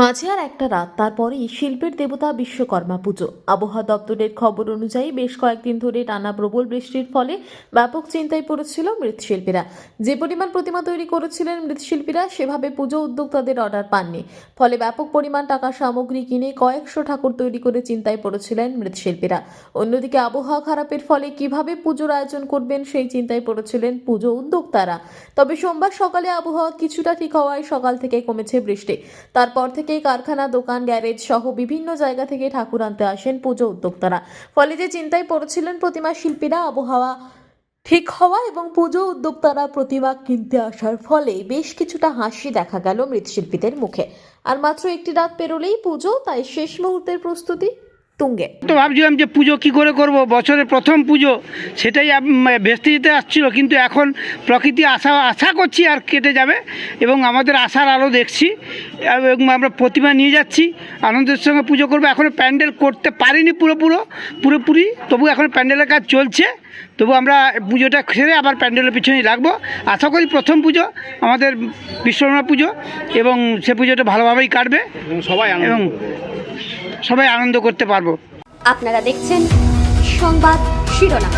মাঝে আর একটা রাত, তারপরেই শিল্পের দেবতা বিশ্বকর্মা পুজো। আবহাওয়া দপ্তরের খবর অনুযায়ী বেশ কয়েকদিন ধরে টানা প্রবল বৃষ্টির ফলে ব্যাপক চিন্তায় পড়েছিল মৃৎশিল্পীরা। যে পরিমাণ প্রতিমা তৈরি করেছিলেন মৃৎশিল্পীরা, সেভাবে পুজো উদ্যোক্তাদের অর্ডার পাননি। ফলে ব্যাপক পরিমাণ টাকা সামগ্রী কিনে কয়েকশো ঠাকুর তৈরি করে চিন্তায় পড়েছিলেন মৃৎশিল্পীরা। অন্যদিকে আবহাওয়া খারাপের ফলে কীভাবে পুজোর আয়োজন করবেন সেই চিন্তায় পড়েছিলেন পুজো উদ্যোক্তারা। তবে সোমবার সকালে আবহাওয়া কিছুটা ঠিক হওয়ায় সকাল থেকে কমেছে বৃষ্টি। তারপর থেকেই কারখানা, দোকান, গ্যারেজ সহ বিভিন্ন জায়গা থেকে ঠাকুর আনতে আসেন পুজো উদ্যোক্তারা। ফলে যে চিন্তায় পড়েছিলেন প্রতিমা শিল্পীরা, আবহাওয়া ঠিক হওয়া এবং পুজো উদ্যোক্তারা প্রতিমা কিনতে আসার ফলে বেশ কিছুটা হাসি দেখা গেল মৃৎশিল্পীদের মুখে। আর মাত্র একটি রাত পেরোলেই পুজো, তাই শেষ মুহূর্তের প্রস্তুতি তুঙ্গে। তো ভাবছিলাম যে পুজো কি করে করব? বছরের প্রথম পুজো সেটাই ভেস্তে যেতে আসছিল কিন্তু এখন প্রকৃতি আশা আশা করছি আর কেটে যাবে এবং আমাদের আশার আলো দেখছি। এবং আমরা প্রতিমা নিয়ে যাচ্ছি আনন্দের সঙ্গে পুজো করব। এখনও প্যান্ডেল করতে পারিনি পুরোপুরো পুরোপুরি তবু এখন প্যান্ডেলের কাজ চলছে। তবু আমরা পুজোটা সেরে আবার প্যান্ডেলের পিছনেই লাগবো আশা করি প্রথম পুজো আমাদের বিশ্বকর্মা পুজো এবং সে পুজোটা ভালোভাবেই কাটবে। সবাই আনন্দ এবং সবাই আনন্দ করতে পারব। আপনারা দেখছেন সংবাদ শিরোনাম।